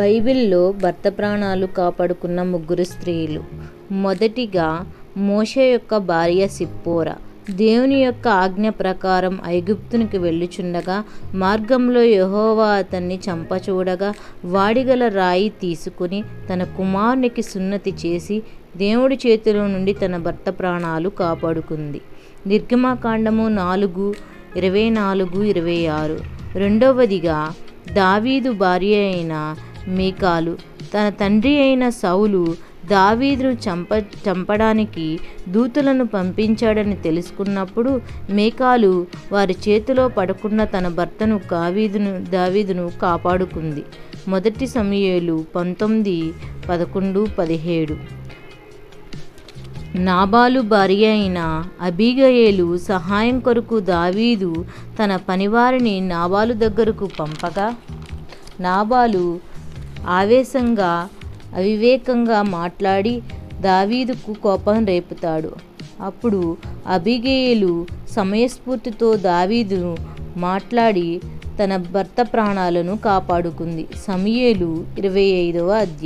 బైబిల్లో భర్త ప్రాణాలు కాపాడుకున్న ముగ్గురు స్త్రీలు. మొదటిగా మోషే యొక్క భార్య సిప్పోరా. దేవుని యొక్క ఆజ్ఞ ప్రకారం ఐగుప్తునికి వెళ్ళుచుండగా మార్గంలో యహోవా అతన్ని చంపచూడగా వాడిగల రాయి తీసుకుని తన కుమారునికి సున్నతి చేసి దేవుడి చేతిలో నుండి తన భర్త ప్రాణాలు కాపాడుకుంది. నిర్గమాకాండము నాలుగు ఇరవై నాలుగు ఇరవై ఆరు. రెండవదిగా దావీదు భార్య అయిన మీకాలు. తన తండ్రి అయిన సౌలు దావీదును చంప చంపడానికి దూతలను పంపించాడని తెలుసుకున్నప్పుడు మేకాలు వారి చేతిలో పడకుండా తన భర్తను కావీదును దావీదును కాపాడుకుంది. మొదటి సమయలు పంతొమ్మిది పదకొండు పదిహేడు. నాబాలు భార్య అయిన అబీగయేలు సహాయం కొరకు దావీదు తన పనివారిని నాబాలు దగ్గరకు పంపగా నాబాలు ఆవేశంగా అవివేకంగా మాట్లాడి దావీదుకు కోపం రేపుతాడు. అప్పుడు అబిగేయులు సమయస్ఫూర్తితో దావీదును మాట్లాడి తన భర్త ప్రాణాలను కాపాడుకుంది. సమయలు ఇరవై ఐదవ అధ్యాయం.